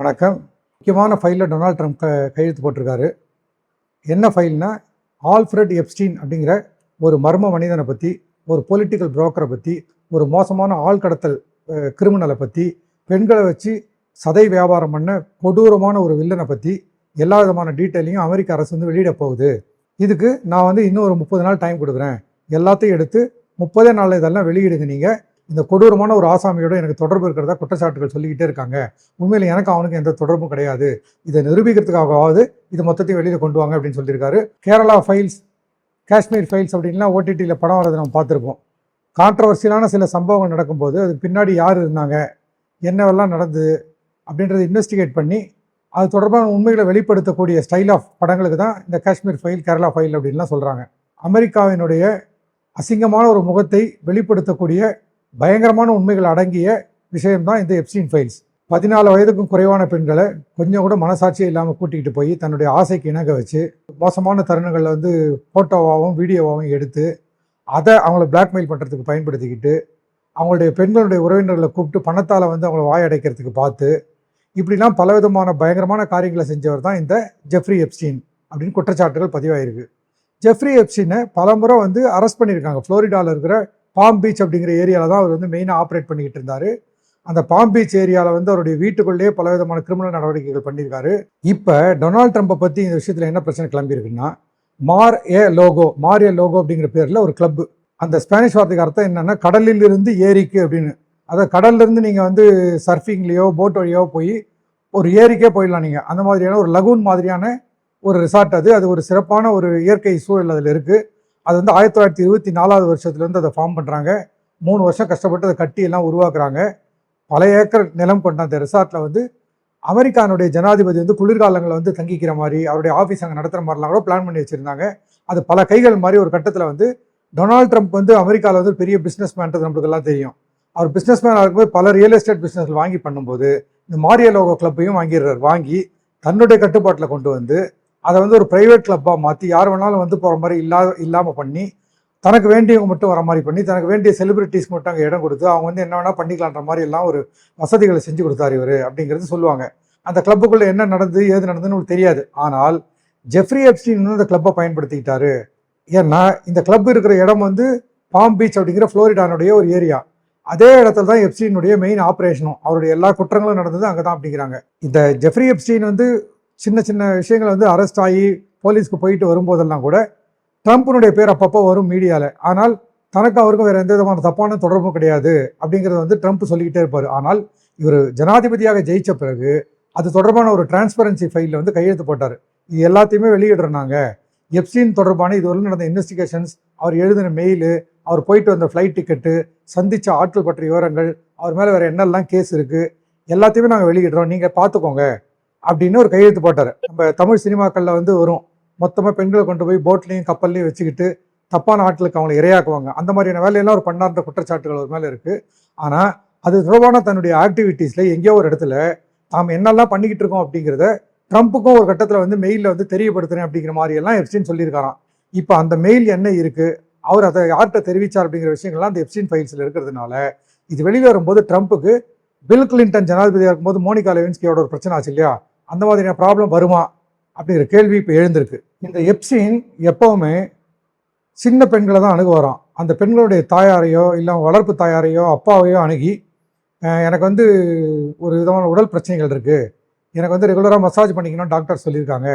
வணக்கம். முக்கியமான ஃபைலில் டொனால்ட் ட்ரம்ப் க கையெழுத்து போட்டிருக்காரு. என்ன ஃபைல்னா ஆல்ஃப்ரெட் எப்ஸ்டீன் அப்படிங்கிற ஒரு மர்ம மனிதனை பற்றி ஒரு பொலிட்டிக்கல் புரோக்கரை பற்றி ஒரு மோசமான ஆள் கடத்தல் கிரிமினலை பற்றி பெண்களை வச்சு சதை வியாபாரம் பண்ண கொடூரமான ஒரு வில்லனை பற்றி எல்லா விதமான டீட்டெயிலையும் அமெரிக்க அரசு வந்து வெளியிட போகுது. இதுக்கு நான் வந்து இன்னும் ஒரு முப்பது நாள் டைம் கொடுக்குறேன். எல்லாத்தையும் எடுத்து முப்பதே நாளில் இதெல்லாம் வெளியிடுங்க நீங்கள் இந்த கொடூரமான ஒரு ஆசாமியோட எனக்கு தொடர்பு இருக்கிறதா குற்றச்சாட்டுகள் சொல்லிக்கிட்டே இருக்காங்க. உண்மையில் எனக்கு அவனுக்கு எந்த தொடர்பும் கிடையாது. இதை நிரூபிக்கிறதுக்காகவாவது இது மொத்தத்தையும் வெளியில் கொண்டு வாங்க அப்படின்னு சொல்லியிருக்காரு. கேரளா ஃபைல்ஸ் காஷ்மீர் ஃபைல்ஸ் அப்படின்லாம் ஓடிடியில் படம் வரதை நம்ம பார்த்துருப்போம். கான்ட்ரவர்சியலான சில சம்பவங்கள் நடக்கும்போது அதுக்கு பின்னாடி யார் இருந்தாங்க? என்னவெல்லாம் நடந்தது? அப்படின்றத இன்வெஸ்டிகேட் பண்ணி அது தொடர்பான உண்மைகளை வெளிப்படுத்தக்கூடிய ஸ்டைல் ஆஃப் படங்களுக்கு தான் இந்த காஷ்மீர் ஃபைல் கேரளா ஃபைல் அப்படின்லாம் சொல்கிறாங்க அமெரிக்காவினுடைய அசிங்கமான ஒரு முகத்தை வெளிப்படுத்தக்கூடிய பயங்கரமான உண்மைகள் அடங்கிய விஷயம்தான் இந்த எப்சின் ஃபைல்ஸ் பதினாலு வயதுக்கும் குறைவான பெண்களை கொஞ்சம் கூட மனசாட்சியே இல்லாமல் கூட்டிகிட்டு போய் தன்னுடைய ஆசைக்கு இணங்க வச்சு மோசமான தருணங்களில் வந்து ஃபோட்டோவாகவும் வீடியோவாகவும் எடுத்து அதை அவங்கள பிளாக்மெயில் பண்ணுறதுக்கு பயன்படுத்திக்கிட்டு அவங்களுடைய பெண்களுடைய உறவினர்களை கூப்பிட்டு பணத்தால் வந்து அவங்கள வாயடைக்கிறதுக்கு பார்த்து இப்படிலாம் பலவிதமான பயங்கரமான காரியங்களை செஞ்சவர் தான் இந்த ஜெஃப்ரி எப்ஸ்டீன் அப்படின்னு குற்றச்சாட்டுகள் பதிவாயிருக்கு. ஜெஃப்ரி எப்ஸ்டீனை பலமுறை வந்து அரெஸ்ட் பண்ணியிருக்காங்க. ஃப்ளோரிடாவில் இருக்கிற பாம் பீச் அப்படிங்கிற ஏரியாவில் தான் அவர் வந்து மெயினாக ஆப்ரேட் பண்ணிக்கிட்டு இருந்தார். அந்த பாம் பீச் ஏரியாவில் வந்து அவருடைய வீட்டுக்குள்ளேயே பல விதமான கிரிமினல் நடவடிக்கைகள் பண்ணியிருக்காரு. இப்போ டொனால்ட் ட்ரம்ப்பை பற்றி இந்த விஷயத்தில் என்ன பிரச்சனை கிளம்பியிருக்குன்னா மார் ஏ லோகோ மார் ஏ லோகோ அப்படிங்கிற பேரில் ஒரு கிளப்பு அந்த ஸ்பானிஷ் வார்த்தைக்கு அர்த்தம் என்னென்னா கடலில் இருந்து ஏரிக்கு அப்படின்னு. அதை கடல்லேருந்து நீங்கள் வந்து சர்ஃபிங்லேயோ போட் வழியோ போய் ஒரு ஏரிக்கே போயிடலாம் நீங்கள் அந்த மாதிரியான ஒரு லகூன் மாதிரியான ஒரு ரிசார்ட் அது. அது ஒரு சிறப்பான ஒரு இயற்கை சூழல் அதில் இருக்குது அது வந்து ஆயிரத்தி தொள்ளாயிரத்தி இருபத்தி நாலாவது வருஷத்துலேருந்து அதை ஃபார்ம் பண்ணுறாங்க மூணு வருஷம் கஷ்டப்பட்டு அதை கட்டி எல்லாம் உருவாக்குறாங்க. பல ஏக்கர் நிலம் கொண்ட அந்த ரிசார்ட்டில் வந்து அமெரிக்கானுடைய ஜனாதிபதி வந்து குளிர்காலங்களில் வந்து தங்கிக்கிற மாதிரி அவருடைய ஆஃபீஸ் அங்கே நடத்துகிற மாதிரிலாம் கூட பிளான் பண்ணி வச்சுருந்தாங்க. அது பல கைகள் மாதிரி ஒரு கட்டத்தில் வந்து டொனால்ட் ட்ரம்ப் வந்து அமெரிக்காவில் வந்து பெரிய பிஸ்னஸ் மேன்றது நம்மளுக்கு எல்லாம் தெரியும். அவர் பிஸ்னஸ் மேன் இருக்கும்போது பல ரியல் எஸ்டேட் பிஸ்னஸ் வாங்கி பண்ணும்போது இந்த மாரியா லோகோ கிளப்பையும் வாங்கிடுறார். வாங்கி தன்னுடைய கட்டுப்பாட்டில் கொண்டு வந்து அதை வந்து ஒரு ப்ரைவேட் கிளப்பாக மாற்றி யார் வேணாலும் வந்து போகிற மாதிரி இல்லா இல்லாமல் பண்ணி தனக்கு வேண்டியவங்க மட்டும் வர மாதிரி பண்ணி தனக்கு வேண்டிய செலிபிரிட்டிஸ்க்கு மட்டும் அங்கே இடம் கொடுத்து அவங்க வந்து என்ன வேணால் பண்ணிக்கலான்ற மாதிரி எல்லாம் ஒரு வசதிகளை செஞ்சு கொடுத்தாரு இவர் அப்படிங்கிறது சொல்லுவாங்க. அந்த கிளப்புக்குள்ளே என்ன நடந்து ஏது நடந்ததுன்னு உங்களுக்கு தெரியாது. ஆனால் ஜெஃப்ரி எப்ஸ்டின் வந்து அந்த கிளப்பை பயன்படுத்திக்கிட்டாரு. ஏன்னா இந்த கிளப் இருக்கிற இடம் வந்து பாம் பீச் அப்படிங்கிற ஃப்ளோரிடானுடைய ஒரு ஏரியா அதே இடத்துல தான் எப்ஸ்டீனுடைய மெயின் ஆப்ரேஷனும் அவருடைய எல்லா குற்றங்களும் நடந்தது அங்கே தான் அப்படிங்கிறாங்க. இந்த ஜெஃப்ரி எப்ஸ்டீன் வந்து சின்ன சின்ன விஷயங்கள் வந்து அரெஸ்ட் ஆகி போலீஸ்க்கு போயிட்டு வரும்போதெல்லாம் கூட ட்ரம்ப்பினுடைய பேர் அப்பப்போ வரும் மீடியாவில் ஆனால் தனக்கு அவருக்கும் வேறு எந்த விதமான தப்பான தொடர்பும் கிடையாது அப்படிங்கிறத வந்து ட்ரம்ப் சொல்லிக்கிட்டே இருப்பார். ஆனால் இவர் ஜனாதிபதியாக ஜெயித்த பிறகு அது தொடர்பான ஒரு டிரான்ஸ்பரன்சி ஃபைலில் வந்து கையெழுத்து போட்டார். இது எல்லாத்தையுமே வெளியிடுறாங்க எப்சின் தொடர்பான இதுவரை நடந்த இன்வெஸ்டிகேஷன்ஸ் அவர் எழுதின மெயிலு அவர் போயிட்டு வந்த ஃப்ளைட் டிக்கெட்டு சந்தித்த ஆட்கள் பற்றிய விவரங்கள் அவர் மேலே வேறு என்னெல்லாம் கேஸ் இருக்குது எல்லாத்தையுமே நாங்கள் வெளியிடுறோம். நீங்கள் பார்த்துக்கோங்க. அப்படின்னு ஒரு கையெழுத்து போட்டார். நம்ம தமிழ் சினிமாக்களில் வந்து வரும். மொத்தமாக பெண்களை கொண்டு போய் போட்லேயும் கப்பல்லையும் வச்சுக்கிட்டு தப்பான ஆட்களுக்கு அவங்களை இரையாக்குவாங்க. அந்த மாதிரியான வேலையெல்லாம் ஒரு பண்ணார்ந்த குற்றச்சாட்டுகள் ஒரு மேலே இருக்குது ஆனால் அது தொடர்பான தன்னுடைய ஆக்டிவிட்டீஸில் எங்கேயோ ஒரு இடத்துல நாம் என்னெல்லாம் பண்ணிக்கிட்டு இருக்கோம் அப்படிங்கிறத ட்ரம்ப்புக்கும் ஒரு கட்டத்தில் வந்து மெயிலில் வந்து தெரியப்படுத்துறேன் அப்படிங்கிற மாதிரி எல்லாம் எப்சின் சொல்லியிருக்காராம். இப்போ அந்த மெயில் என்ன இருக்குது அவர் அதை யார்கிட்ட தெரிவித்தார் அப்படிங்கிற விஷயங்கள்லாம் அந்த எப்சின் ஃபைல்ஸில் இருக்கிறதுனால இது வெளியில் வரும்போது ட்ரம்ப்புக்கு பில் கிளின்டன் ஜனாதிபதியாக இருக்கும்போது மோனிகா லெவின்ஸ்கியோட ஒரு பிரச்சனை ஆச்சு இல்லையா? அந்த மாதிரியான ப்ராப்ளம் வருமா? அப்படிங்கிற கேள்வி இப்போ எழுந்திருக்கு. இந்த எப்சின் எப்போவுமே சின்ன பெண்களை தான் அணுகுவாராம். அந்த பெண்களுடைய தாயாரையோ இல்லை வளர்ப்பு தாயாரையோ அப்பாவையோ அணுகி எனக்கு வந்து ஒரு விதமான உடல் பிரச்சனைகள் இருக்குது எனக்கு வந்து ரெகுலராக மசாஜ் பண்ணிக்கணும் டாக்டர் சொல்லியிருக்காங்க.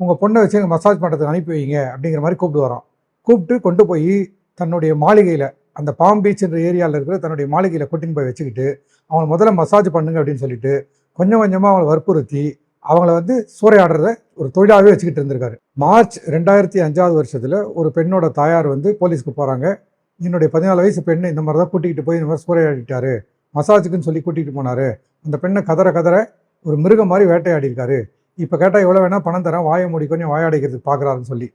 உங்கள் பொண்ணை வச்சு எங்கள் மசாஜ் பண்ணுறதுக்கு அனுப்பி வைங்க அப்படிங்கிற மாதிரி கூப்பிட்டு வரோம். கூப்பிட்டு கொண்டு போய் தன்னுடைய மாளிகையில் அந்த பாம் பீச்ன்ற ஏரியாவில் இருக்கிற தன்னுடைய மாளிகையில் கூட்டின்னு போய் வச்சுக்கிட்டு அவங்களை முதல்ல மசாஜ் பண்ணுங்க அப்படின்னு சொல்லிட்டு கொஞ்சம் கொஞ்சமாக அவளை வற்புறுத்தி அவங்கள வந்து சூறையாடுறத ஒரு தொழிலாகவே வச்சுக்கிட்டு இருந்திருக்காரு. மார்ச் ரெண்டாயிரத்தி அஞ்சாவது வருஷத்தில் ஒரு பெண்ணோட தாயார் வந்து போலீஸ்க்கு போகிறாங்க என்னுடைய பதினாலு வயசு பெண்ணை இந்த மாதிரி தான் கூட்டிகிட்டு போய் இந்த மாதிரி சூறையாடிட்டாரு. மசாஜுக்குன்னு சொல்லி கூட்டிகிட்டு போனார். அந்த பெண்ணை கதற கதற ஒரு மிருகம் மாதிரி வேட்டையாடிருக்காரு இப்போ கேட்டால் எவ்வளோ வேணால் பணம் தரேன் வாயை மூடி வாயாடிக்கிறதுக்கு பார்க்குறாருன்னு சொல்லி.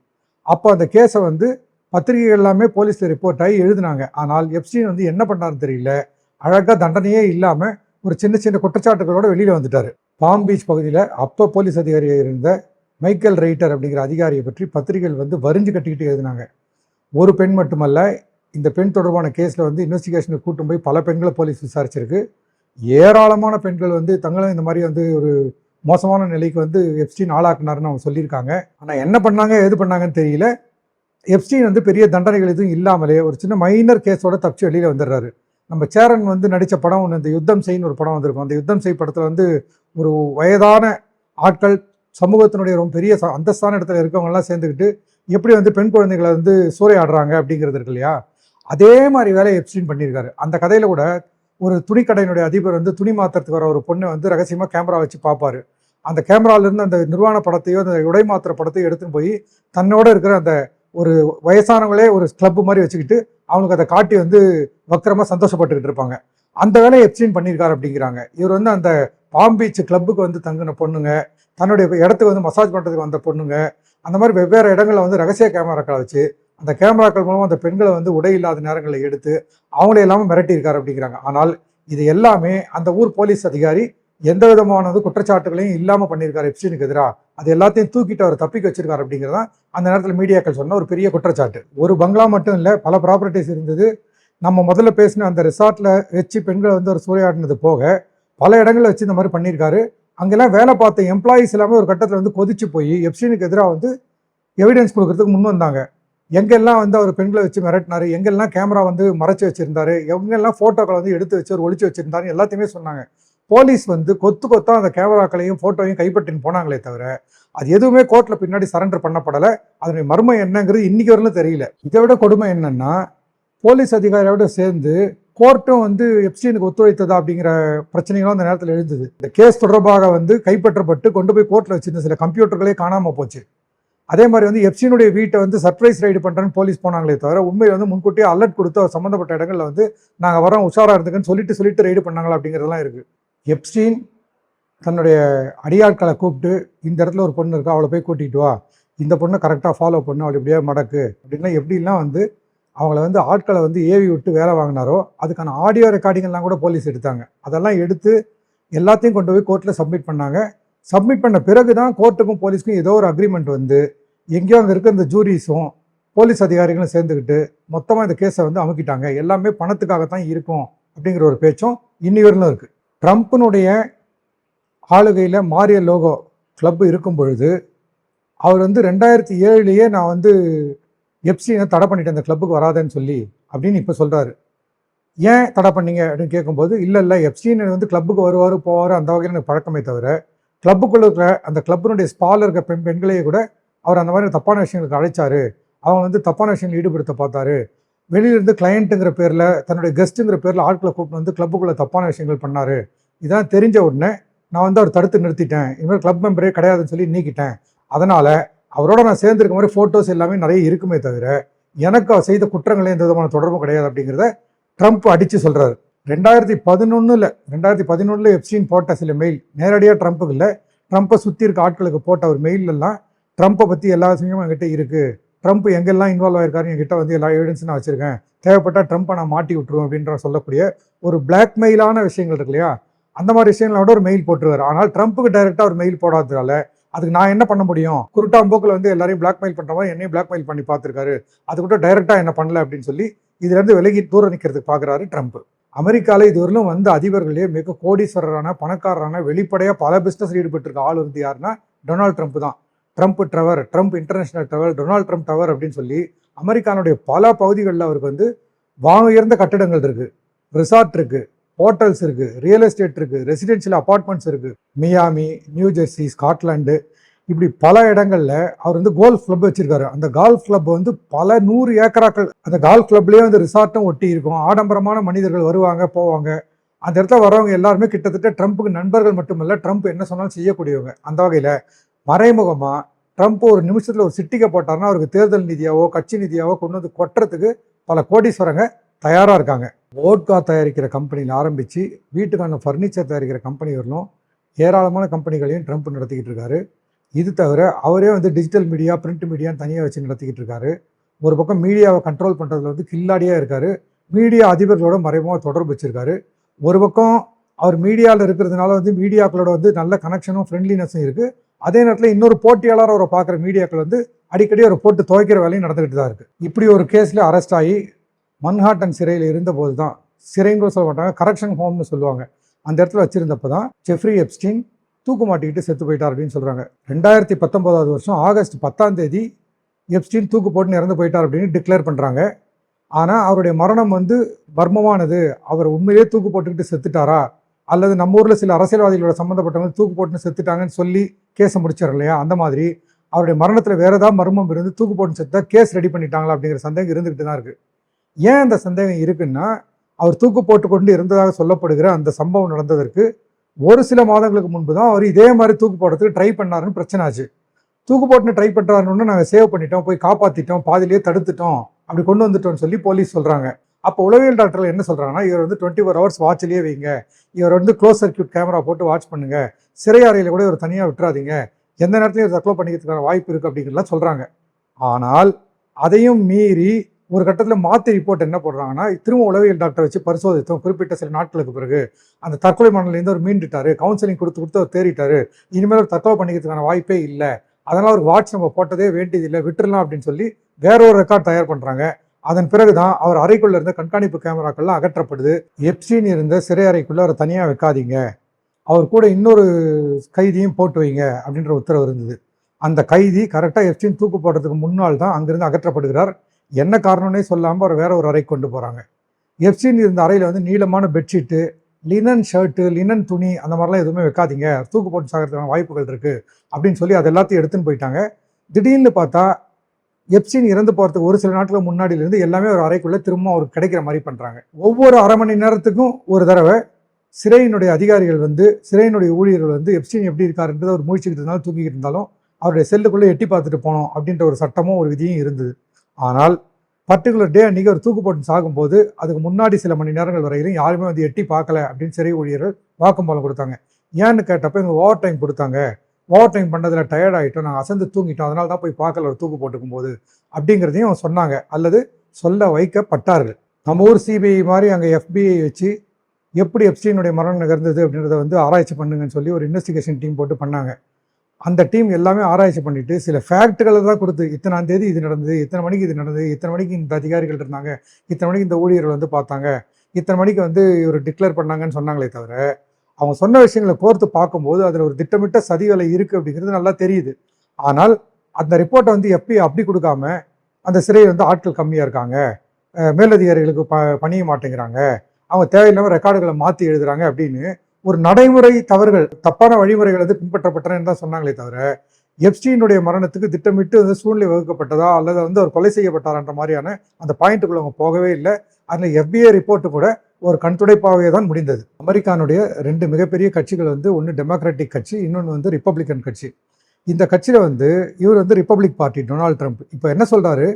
அப்போ அந்த கேஸை வந்து பத்திரிகைகள் எல்லாமே போலீஸில் ரிப்போர்ட் ஆகி எழுதினாங்க. ஆனால் எப்ஸ்டீன் வந்து என்ன பண்ணாருன்னு தெரியல. அழகாக தண்டனையே இல்லாமல் ஒரு சின்ன சின்ன குற்றச்சாட்டுகளோட வெளியில் வந்துட்டார். பாம் பீச் பகுதியில் அப்போ போலீஸ் அதிகாரியாக இருந்த மைக்கேல் ரைட்டர் அப்படிங்கிற அதிகாரியை பற்றி பத்திரிகைகள் வந்து வரிஞ்சு கட்டிக்கிட்டு எழுதினாங்க. ஒரு பெண் மட்டுமல்ல இந்த பெண் தொடர்பான கேஸில் வந்து இன்வெஸ்டிகேஷனுக்கு கூட்டும் போய் பல பெண்களை போலீஸ் விசாரிச்சிருக்கு. ஏராளமான பெண்கள் வந்து தங்களும் இந்த மாதிரி வந்து ஒரு மோசமான நிலைக்கு வந்து எப்ஸ்டீன் ஆளாக்குனார்னு அவங்க சொல்லியிருக்காங்க. ஆனால் என்ன பண்ணாங்க எது பண்ணாங்கன்னு தெரியல. எப்ஸ்டீன் வந்து பெரிய தண்டனைகள் எதுவும் இல்லாமலே ஒரு சின்ன மைனர் கேஸோட தப்பிச்சு வெளியில் வந்துடுறாரு. நம்ம சேரன் வந்து நடித்த படம் ஒன்று இந்த யுத்தம் செய்ன்னு ஒரு படம் வந்திருக்கும். அந்த யுத்தம் செய் படத்தில் வந்து ஒரு வயதான ஆட்கள் சமூகத்தினுடைய ரொம்ப பெரிய அந்தஸ்தான இடத்துல இருக்கவங்கெல்லாம் சேர்ந்துக்கிட்டு எப்படி வந்து பெண் குழந்தைகளை வந்து சூறையாடுறாங்க அப்படிங்கிறது இருக்கு இல்லையா? அதே மாதிரி வேலையை எப்ஸ்டீன் பண்ணியிருக்காரு. அந்த கதையில் கூட ஒரு துணிக்கடையினுடைய அதிபர் வந்து துணி மாத்துறதுக்கு வர ஒரு பொண்ணை வந்து ரகசியமாக கேமரா வச்சு பார்ப்பாரு அந்த கேமராலேருந்து அந்த நிர்வாண படத்தையோ அந்த உடை மாத்திர படத்தையோ எடுத்துன்னு போய் தன்னோட இருக்கிற அந்த ஒரு வயசானவங்களே ஒரு கிளப் மாதிரி வச்சுக்கிட்டு அவனுக்கு அதை காட்டி வந்து வக்கரமாக சந்தோஷப்பட்டுக்கிட்டு இருப்பாங்க. அந்த வேலையை எப்சின் பண்ணியிருக்காரு அப்படிங்கிறாங்க. இவர் வந்து அந்த பாம் பீச் கிளப்புக்கு வந்து தங்கின பொண்ணுங்க தன்னுடைய இடத்துக்கு வந்து மசாஜ் பண்ணுறதுக்கு வந்த பொண்ணுங்க அந்த மாதிரி வெவ்வேறு இடங்களில் வந்து ரகசிய கேமராக்களை வச்சு அந்த கேமராக்கள் மூலமாக அந்த பெண்களை வந்து உடை இல்லாத நேரங்களில் எடுத்து அவங்களே எல்லாமே மிரட்டியிருக்காரு அப்படிங்கிறாங்க. ஆனால் இது எல்லாமே அந்த ஊர் போலீஸ் அதிகாரி எந்த விதமானது குற்றச்சாட்டுகளையும் இல்லாமல் பண்ணியிருக்காரு எப்சினுக்கு எதிராக அது எல்லாத்தையும் தூக்கிட்டு அவர் தப்பிக்க வச்சிருக்காரு அப்படிங்கிறது தான் அந்த நேரத்தில் மீடியாக்கள் சொன்ன ஒரு பெரிய குற்றச்சாட்டு. ஒரு பங்களா மட்டும் இல்லை பல ப்ராப்பர்ட்டிஸ் இருந்தது. நம்ம முதல்ல பேசின அந்த ரிசார்ட்டில் வச்சு பெண்களை வந்து ஒரு சூறையாடினது போக பல இடங்களில் வச்சு இந்த மாதிரி பண்ணியிருக்காரு. அங்கெல்லாம் வேலை பார்த்த எம்ப்ளாயீஸ் எல்லாமே ஒரு கட்டத்தில் வந்து கொதிச்சு போய் எப்சினுக்கு எதிராக வந்து எவிடன்ஸ் கொடுக்கறதுக்கு முன் வந்தாங்க. எங்கெல்லாம் வந்து அவர் பெண்களை வச்சு மிரட்டினார் எங்கெல்லாம் கேமரா வந்து மறைச்சு வச்சுருந்தாரு எங்கெல்லாம் ஃபோட்டோக்களை வந்து எடுத்து வச்சு ஒரு ஒழிச்சு வச்சுருந்தாரு எல்லாத்தையுமே சொன்னாங்க. போலீஸ் வந்து கொத்து கொத்தா அந்த கேமராக்களையும் ஃபோட்டோவையும் கைப்பற்றின்னு போனாங்களே தவிர அது எதுவுமே கோர்ட்டில் பின்னாடி சரண்டர் பண்ணப்படலை. அதனுடைய மர்மம் என்னங்கிறது இன்னைக்கு வரலும் தெரியல. இதை விட கொடுமை என்னன்னா போலீஸ் அதிகாரியோட சேர்ந்து கோர்ட்டும் வந்து எப்ஸ்டீனுக்கு ஒத்துழைத்ததா அப்படிங்கிற பிரச்சனைகளும் அந்த நேரத்தில் எழுந்தது. இந்த கேஸ் தொடர்பாக வந்து கைப்பற்றப்பட்டு கொண்டு போய் கோர்ட்டில் வச்சிருந்த சில கம்ப்யூட்டர்களே காணாமல் போச்சு. அதே மாதிரி வந்து எப்சினுடைய வீட்டை வந்து சர்ப்ரைஸ் ரைடு பண்ணுறேன்னு போலீஸ் போனாங்களே தவிர உண்மையை வந்து முன்கூட்டியே அலர்ட் கொடுத்து சம்மந்தப்பட்ட இடங்களில் வந்து நாங்கள் வரோம் உஷாராக இருந்துக்குன்னு சொல்லிட்டு சொல்லிட்டு ரைடு பண்ணாங்களா? அப்படிங்கிறதெல்லாம் இருக்குது எப்ஸ்டீன் தன்னுடைய அடியாட்களை கூப்பிட்டு இந்த இடத்துல ஒரு பொண்ணு இருக்கா? அவளை போய் கூட்டிகிட்டு வா. இந்த பொண்ணை கரெக்டாக ஃபாலோ பண்ணு. அவள் இப்படியே மடக்கு. அப்படின்னா எப்படிலாம் வந்து அவங்கள வந்து ஆட்களை வந்து ஏவி விட்டு வேலை வாங்கினாரோ அதுக்கான ஆடியோ ரெக்கார்டிங்கெல்லாம் கூட போலீஸ் எடுத்தாங்க. அதெல்லாம் எடுத்து எல்லாத்தையும் கொண்டு போய் கோர்ட்டில் சப்மிட் பண்ணாங்க. சப்மிட் பண்ண பிறகு தான் கோர்ட்டுக்கும் போலீஸ்க்கும் ஏதோ ஒரு அக்ரிமெண்ட் வந்து எங்கேயோ அங்கே இருக்க இந்த ஜூரிஸும் போலீஸ் அதிகாரிகளும் சேர்ந்துக்கிட்டு மொத்தமாக இந்த கேஸை வந்து அமுக்கிட்டாங்க. எல்லாமே பணத்துக்காகத்தான் இருக்கும் அப்படிங்கிற ஒரு பேச்சும் இன்னி வரலும் இருக்குது ட்ரம்ப்பினுடைய ஆளுகையில் மாரிய லோகோ கிளப் இருக்கும் பொழுது அவர் வந்து ரெண்டாயிரத்தி ஏழுலேயே நான் வந்து எப்சினை தடை பண்ணிட்டேன் அந்த கிளப்புக்கு வராதேன்னு சொல்லி அப்படின்னு இப்போ சொல்கிறாரு ஏன் தடை பண்ணீங்க அப்படின்னு கேட்கும்போது இல்லை இல்லை எப்சின் வந்து கிளப்புக்கு வருவார் போவார் அந்த வகையில் எனக்கு பழக்கமே தவிர கிளப்புக்குள்ள இருக்கிற அந்த கிளப்பினுடைய ஸ்பால் இருக்க பெண் பெண்களையே கூட அவர் அந்த மாதிரி தப்பான விஷயங்களுக்கு அழைச்சாரு. அவங்க வந்து தப்பான விஷயங்கள் ஈடுபடுத்த பார்த்தாரு. வெளியிலிருந்து கிளையண்ட்டுங்கிற பேரில் தன்னுடைய கெஸ்ட்டுங்கிற பேரில் ஆட்களை கூப்பிட்டு வந்து கிளப்புக்குள்ளே தப்பான விஷயங்கள் பண்ணார். இதான் தெரிஞ்ச உடனே நான் வந்து அவர் தடுத்து நிறுத்திட்டேன். இனிமேல் கிளப் மெம்பரே கிடையாதுன்னு சொல்லி நீக்கிட்டேன். அதனால் அவரோட நான் சேர்ந்துருக்க மாதிரி ஃபோட்டோஸ் எல்லாமே நிறைய இருக்குமே தவிர எனக்கு அவர் செய்த குற்றங்களே எந்த விதமான தொடர்பும் கிடையாது அப்படிங்கிறத ட்ரம்ப் அடித்து சொல்கிறாரு ரெண்டாயிரத்தி பதினொன்றில் ரெண்டாயிரத்தி பதினொன்றில் எப்சின் போட்ட சில மெயில் நேரடியாக ட்ரம்ப்புக்கு இல்லை. ட்ரம்ப்பை சுற்றி இருக்க ஆட்களுக்கு போட்ட ஒரு மெயிலெல்லாம் ட்ரம்ப்பை பற்றி எல்லா விஷயமும் என்கிட்ட இருக்குது ட்ரம்ப் எங்கெல்லாம் இன்வால்வ் ஆயிருக்காரு என்கிட்ட வந்து எல்லா எவிடன்ஸும் நான் வச்சுருக்கேன். தேவைப்பட்டால் ட்ரம்ப்பை நான் மாட்டி விட்டுருவோம் அப்படின்ற சொல்லக்கூடிய ஒரு பிளாக்மெயிலான விஷயங்கள் இருக்கு இல்லையா? அந்த மாதிரி விஷயங்களோட ஒரு மெயில் போட்டுருவார். ஆனால் ட்ரம்ப்புக்கு டைரெக்டாக ஒரு மெயில் போடாததால அதுக்கு நான் என்ன பண்ண முடியும்? குருட்டாம்போக்கில் வந்து எல்லாரையும் பிளாக்மெயில் பண்ணுற மாதிரி என்னையும் பிளாக்மெயில் பண்ணி பார்த்துருக்காரு. அது கூட டைரெக்டாக என்ன பண்ணல அப்படின்னு சொல்லி இதுலேருந்து விலகி தூரம் நிற்கிறதுக்கு பார்க்குறாரு ட்ரம்ப். அமெரிக்காவில் இதுவரையிலும் வந்து அதிபர்களே மிக கோடீஸ்வரரான பணக்காரரான வெளிப்படையாக பல பிஸ்னஸ் ஈடுபட்டிருக்க ஆள் வந்து யாருன்னா டொனால்ட் ட்ரம்ப் தான். Trump tower Trump international tower Donald Trump tower அப்படின்னு சொல்லி அமெரிக்கானுடைய பல பகுதிகளில் அவருக்கு வந்து வாங்க உயர்ந்த கட்டிடங்கள் இருக்குது ரிசார்ட் இருக்குது ஹோட்டல்ஸ் இருக்குது ரியல் எஸ்டேட் இருக்குது ரெசிடென்ஷியல் அப்பார்ட்மெண்ட்ஸ் இருக்குது மியாமி நியூ ஜெர்சி ஸ்காட்லாண்டு இப்படி பல இடங்களில் அவர் வந்து கோல்ஃப் கிளப் வச்சிருக்காரு. அந்த கால்ஃப் கிளப் வந்து பல நூறு ஏக்கராக்கள் அந்த கால்ஃப் கிளப்லேயே வந்து ரிசார்ட்டும் ஒட்டி இருக்கும். ஆடம்பரமான மனிதர்கள் வருவாங்க போவாங்க. அந்த இடத்துல வரவங்க எல்லாருமே கிட்டத்தட்ட ட்ரம்ப்புக்கு நண்பர்கள் மட்டுமல்ல ட்ரம்ப் என்ன சொன்னாலும் செய்யக்கூடியவங்க. அந்த வகையில் மறைமுகமாக ட்ரம்ப் ஒரு நிமிஷத்தில் ஒரு சிட்டிக்கை போட்டாருன்னா அவருக்கு தேர்தல் நிதியாவோ கட்சி நிதியாவோ கொண்டு வந்து கொட்டுறதுக்கு பல கோடீஸ்வரங்க தயாராக இருக்காங்க. ஓட்கா தயாரிக்கிற கம்பெனியில் ஆரம்பித்து வீட்டுக்கான ஃபர்னிச்சர் தயாரிக்கிற கம்பெனி வரலும் ஏராளமான கம்பெனிகளையும் ட்ரம்ப் நடத்திக்கிட்டு இருக்காரு. இது தவிர அவரே வந்து டிஜிட்டல் மீடியா பிரிண்ட் மீடியான்னு தனியாக வச்சு நடத்திக்கிட்டு இருக்காரு. ஒரு பக்கம் மீடியாவை கண்ட்ரோல் பண்ணுறதுல வந்து கில்லாடியாக இருக்காரு. மீடியா அதிபர்களோட மறைமுகமாக தொடர்பு வச்சுருக்காரு. ஒரு பக்கம் அவர் மீடியாவில் இருக்கிறதுனால வந்து மீடியாக்களோட வந்து நல்ல கனெக்ஷனும் ஃப்ரெண்ட்லினஸும் இருக்குது அதே நேரத்தில் இன்னொரு போட்டியாளர் அவரை பார்க்குற மீடியாக்கள் வந்து அடிக்கடி அவரை போட்டு துவைக்கிற வேலையும் நடந்துக்கிட்டு தான் இருக்குது இப்படி ஒரு கேஸில் அரெஸ்ட் ஆகி மன்ஹாட்டன் சிறையில் இருந்தபோது தான் சிறைன்னு சொல்ல மாட்டாங்க கரெக்ஷன் ஹோம்னு சொல்லுவாங்க. அந்த இடத்துல வச்சுருந்தப்போ தான் ஜெஃப்ரி எப்ஸ்டீன் தூக்கு மாட்டிக்கிட்டு செத்து போயிட்டார் அப்படின்னு சொல்கிறாங்க ரெண்டாயிரத்தி பத்தொம்போதாவது வருஷம் ஆகஸ்ட் பத்தாம் தேதி எப்ஸ்டீன் தூக்கு போட்டுன்னு இறந்து போயிட்டார் அப்படின்னு டிக்ளேர் பண்ணுறாங்க ஆனால் அவருடைய மரணம் வந்து மர்மமானது அவர் உண்மையிலேயே தூக்கு போட்டுக்கிட்டு செத்துட்டாரா? அல்லது நம்ம ஊரில் சில அரசியல்வாதிகளோட சம்மந்தப்பட்டவங்க தூக்கு போட்டுன்னு செத்துட்டாங்கன்னு சொல்லி கேஸை முடிச்சார் இல்லையா? அந்த மாதிரி அவருடைய மரணத்தில் வேறு ஏதாவது மர்மம் இருந்து தூக்கு போட்டு செத்தா கேஸ் ரெடி பண்ணிட்டாங்களா அப்படிங்கிற சந்தேகம் இருந்துகிட்டு தான் இருக்குது ஏன் அந்த சந்தேகம் இருக்குன்னா அவர் தூக்கு போட்டு கொண்டு இருந்ததாக சொல்லப்படுகிற அந்த சம்பவம் நடந்ததற்கு ஒரு சில மாதங்களுக்கு முன்பு தான் அவர் இதே மாதிரி தூக்கு போடுறதுக்கு ட்ரை பண்ணாருன்னு பிரச்சனை ஆச்சு. தூக்கு போட்டுன்னு ட்ரை பண்ணுறாருன்னு நாங்கள் சேவ் பண்ணிட்டோம் போய் காப்பாற்றிட்டோம் பாதிலேயே தடுத்துட்டோம் அப்படி கொண்டு வந்துட்டோம்னு சொல்லி போலீஸ் சொல்கிறாங்க அப்போ உளவியல் டாக்டர்கள் என்ன சொல்கிறாங்கன்னா இவர் வந்து டுவெண்ட்டி ஃபோர் ஹவர்ஸ் வாட்ச்லேயே வைங்க. இவர் வந்து க்ளோஸ் சர்க்யூட் கேமரா போட்டு வாட்ச் பண்ணுங்க. சிறை அறையில் கூட இவர் தனியாக விட்டுறாதீங்க. எந்த நேரத்துலையும் இவர் தற்கொலை பண்ணிக்கிறதுக்கான வாய்ப்பு இருக்குது அப்படிங்கிறலாம் சொல்கிறாங்க ஆனால் அதையும் மீறி ஒரு கட்டத்தில் மாற்றி ரிப்போர்ட் என்ன போடுறாங்கன்னா திரும்ப உளவியல் டாக்டர் வச்சு பரிசோதித்தோம். குறிப்பிட்ட சில நாட்களுக்கு பிறகு. அந்த தற்கொலை மண்டலேருந்து அவர் மீண்டுட்டார். கவுன்சிலிங் கொடுத்து கொடுத்து அவர் தேறிட்டார். இனிமேல் அவர் தற்கொலை பண்ணிக்கிறதுக்கான வாய்ப்பே இல்லை. அதனால் ஒரு வாட்ச் நம்ம போட்டதே வேண்டியதில்லை. விட்டுறலாம் அப்படின்னு சொல்லி வேற ஒரு ரெக்கார்ட் தயார் பண்ணுறாங்க அதன் பிறகுதான் அவர் அறைக்குள்ள இருந்த கண்காணிப்பு கேமராக்கள்லாம் அகற்றப்படுது. எப்சின் இருந்த சிறை அறைக்குள்ள அவரை தனியாக வைக்காதீங்க. அவர் கூட இன்னொரு கைதியும் போட்டு வைங்க அப்படின்ற உத்தரவு இருந்தது. அந்த கைதி கரெக்டாக எப்சின் தூக்கு போடுறதுக்கு முன்னால் தான் அங்கிருந்து அகற்றப்படுகிறார். என்ன காரணம்னே சொல்லாமல் அவர் வேற ஒரு அறைக்கு கொண்டு போகிறாங்க எப்சின் இருந்த அறையில் வந்து நீளமான பெட்ஷீட்டு லினன் ஷர்ட்டு லினன் துணி அந்த மாதிரிலாம் எதுவுமே வைக்காதீங்க. தூக்கு போட்டு சாகிறதுக்கான வாய்ப்புகள் இருக்குது அப்படின்னு சொல்லி அது எல்லாத்தையும் எடுத்துன்னு போயிட்டாங்க. திடீர்னு பார்த்தா எப்சின் இறந்து போகிறதுக்கு ஒரு சில நாட்களுக்கு முன்னாடியிலேருந்து எல்லாமே ஒரு அறைக்குள்ளே திரும்ப அவருக்கு கிடைக்கிற மாதிரி பண்ணுறாங்க ஒவ்வொரு அரை மணி நேரத்துக்கும் ஒரு தடவை சிறையினுடைய அதிகாரிகள் வந்து சிறையினுடைய ஊழியர்கள் வந்து எப்சின் எப்படி இருக்காருன்றதை அவர் முழிச்சுக்கிட்டு இருந்தாலும் தூக்கிக்கிட்டு இருந்தாலும் அவருடைய செல்லுக்குள்ளே எட்டி பார்த்துட்டு போனோம் அப்படின்ற ஒரு சட்டமும் ஒரு விதியும் இருந்தது. ஆனால் பர்டிகுலர் டே அன்றைக்கி அவர் தூக்கு போட்டு சாகும்போது அதுக்கு முன்னாடி சில மணி நேரங்கள் வரையிலும் யாருமே வந்து எட்டி பார்க்கல அப்படின்னு சிறை ஊழியர்கள் வாக்குமூலம் கொடுத்தாங்க. ஏன்னு கேட்டப்போ எங்களுக்கு ஓவர் டைம் கொடுத்தாங்க. ஓவர் டைம் பண்ணதில் டயர்ட் ஆகிட்டோம் நாங்கள் அசந்து தூங்கிட்டோம். அதனால தான் போய் பார்க்கல ஒரு தூக்கு போட்டுக்கும் போது. அப்படிங்கிறதையும் அவங்க சொன்னாங்க. அல்லது சொல்ல வைக்கப்பட்டார்கள். நம்ம ஊர் சிபிஐ மாதிரி அங்கே எஃபிஐ வச்சு எப்படி எப்சியினுடைய மரணம் நகர்ந்தது அப்படின்றத வந்து ஆராய்ச்சி பண்ணுங்கன்னு சொல்லி ஒரு இன்வெஸ்டிகேஷன் டீம் போட்டு பண்ணாங்க. அந்த டீம் எல்லாமே ஆராய்ச்சி பண்ணிட்டு சில ஃபேக்ட்டுகளை தான் கொடுத்து இத்தனாம் தேதி இது நடந்தது இத்தனை மணிக்கு இது நடந்தது இத்தனை மணிக்கு இந்த அதிகாரிகள் இருந்தாங்க இத்தனை மணிக்கு இந்த ஊழியர்கள் வந்து பார்த்தாங்க இத்தனை மணிக்கு வந்து இவர் டிக்ளேர் பண்ணாங்கன்னு சொன்னாங்களே தவிர அவங்க சொன்ன விஷயங்களை கோர்த்து பார்க்கும்போது அதில் ஒரு திட்டமிட்ட சதி வேலை இருக்குது அப்படிங்கிறது நல்லா தெரியுது. ஆனால் அந்த ரிப்போர்ட்டை வந்து எப்பயும் அப்படி கொடுக்காம அந்த சிறையில் வந்து ஆட்கள் கம்மியாக இருக்காங்க. மேலதிகாரிகளுக்கு ப பணிய மாட்டேங்கிறாங்க. அவங்க தேவையில்லாமல் ரெக்கார்டுகளை மாற்றி எழுதுறாங்க அப்படின்னு ஒரு நடைமுறை தவறுகள் தப்பான வழிமுறைகள் வந்து பின்பற்றப்பட்டனன்னு தான் சொன்னாங்களே தவிர எப்ஸ்டீனுடைய மரணத்துக்கு திட்டமிட்டு வந்து சூழ்நிலை வகுக்கப்பட்டதா அல்லது வந்து அவர் கொலை செய்யப்பட்டாரான்ற மாதிரியான அந்த பாயிண்ட்டுக்குள்ள அவங்க போகவே இல்லை. அதில் எஃபிஐ ரிப்போர்ட்டு கூட ஒரு கண்துடைப்பாகவே தான் முடிந்தது. அமெரிக்கானுடைய ரெண்டு மிகப்பெரிய கட்சிகள் வந்து ஒன்று டெமோக்ராட்டிக் கட்சி இன்னொன்று வந்து ரிப்பப்ளிக்கன் கட்சி. இந்த கட்சியில் வந்து இவர் வந்து ரிப்பப்ளிக் பார்ட்டி டொனால்ட் ட்ரம்ப் இப்போ என்ன சொல்கிறாரு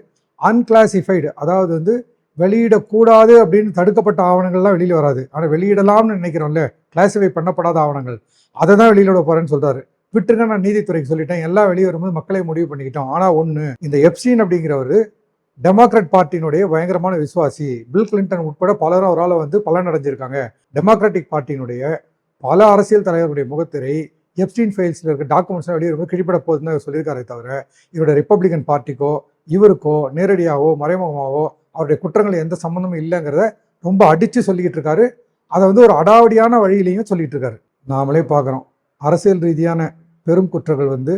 அன்கிளாசிஃபைடு அதாவது வந்து வெளியிடக்கூடாது அப்படின்னு தடுக்கப்பட்ட ஆவணங்கள்லாம் வெளியில் வராது. ஆனால் வெளியிடலாம்னு நினைக்கிறோம்ல கிளாசிஃபை பண்ணப்படாத ஆவணங்கள். அதை தான் வெளியிட போகிறேன்னு சொல்கிறாரு விட்டுருங்க நான் நீதித்துறைக்கு சொல்லிட்டேன். எல்லாம் வெளியே வரும்போது மக்களே முடிவு பண்ணிக்கிட்டோம். ஆனால் ஒன்று இந்த எப்சின் அப்படிங்கிறவர் டெமோக்ராட் பார்ட்டியினுடைய பயங்கரமான விசுவாசி பில் கிளின்டன் உட்பட பலரும் அவரால் வந்து பலன் அடைஞ்சிருக்காங்க டெமோக்ராட்டிக் பார்ட்டியினுடைய பல அரசியல் தலைவருடைய முகத்திரை எப்ஸ்டீன் ஃபைல்ஸில் இருக்க டாக்குமெண்ட்ஸ் வெளியே ரொம்ப கிழிப்பட போகுதுன்னு சொல்லியிருக்காரே தவிர இவருடைய ரிப்பப்ளிகன் பார்ட்டிக்கோ இவருக்கோ நேரடியாகவோ மறைமுகமாகவோ அவருடைய குற்றங்கள் எந்த சம்மந்தமும் இல்லைங்கிறத ரொம்ப அடித்து சொல்லிக்கிட்டு இருக்காரு. அதை வந்து ஒரு அடாவடியான வழியிலையும் சொல்லிகிட்டு இருக்காரு. நாமளே பார்க்குறோம். அரசியல் ரீதியான பெரும் குற்றங்கள் வந்து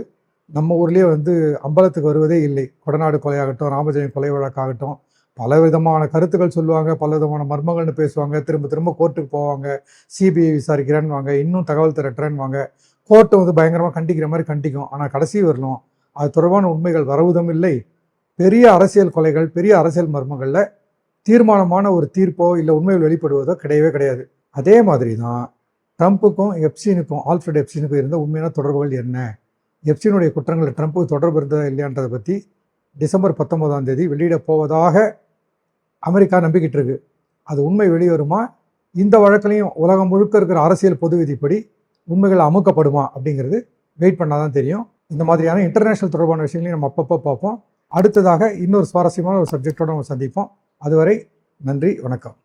நம்ம ஊர்லேயே வந்து அம்பலத்துக்கு வருவதே இல்லை. கொடநாடு கொலையாகட்டும் ராமஜெயம் கொலை வழக்காகட்டும் பல விதமான கருத்துக்கள் சொல்லுவாங்க பல விதமான மர்மங்கள்னு பேசுவாங்க திரும்ப திரும்ப கோர்ட்டுக்கு போவாங்க சிபிஐ விசாரிக்கிறேன்னு வாங்க இன்னும் தகவல் திரட்டுறேன்னு வாங்க கோர்ட்டை வந்து பயங்கரமாக கண்டிக்கிற மாதிரி கண்டிக்கும். ஆனால் கடைசி வரலும் அது தொடர்பான உண்மைகள் வரவுதும் இல்லை. பெரிய அரசியல் கொலைகள் பெரிய அரசியல் மர்மங்களில் தீர்மானமான ஒரு தீர்ப்போ இல்லை உண்மைகள் வெளிப்படுவதோ கிடையவே கிடையாது. அதே மாதிரி தான் ட்ரம்ப்புக்கும் எப்சினுக்கும் ஆல்ஃபிரட் எப்சினுக்கும் இருந்த உண்மையான தொடர்புகள் என்ன? எப்சினுடைய குற்றங்களில் ட்ரம்ப்புக்கு தொடர்பு இருந்ததா இல்லையான்றதை பற்றி டிசம்பர் பத்தொன்பதாம் தேதி வெளியிடப் போவதாக அமெரிக்கா நம்பிக்கிட்டு இருக்கு. அது உண்மை வெளிவருமா? இந்த வழக்கிலையும் உலகம் முழுக்க இருக்கிற அரசியல் பொது விதிப்படி உண்மைகள் அமுக்கப்படுமா அப்படிங்கிறது வெயிட் பண்ணால் தான் தெரியும். இந்த மாதிரியான இன்டர்நேஷனல் தொடர்பான விஷயங்களையும் நம்ம அப்பப்போ பார்ப்போம். அடுத்ததாக இன்னொரு சுவாரஸ்யமான ஒரு சப்ஜெக்டோடு நம்ம சந்திப்போம். அதுவரை நன்றி வணக்கம்.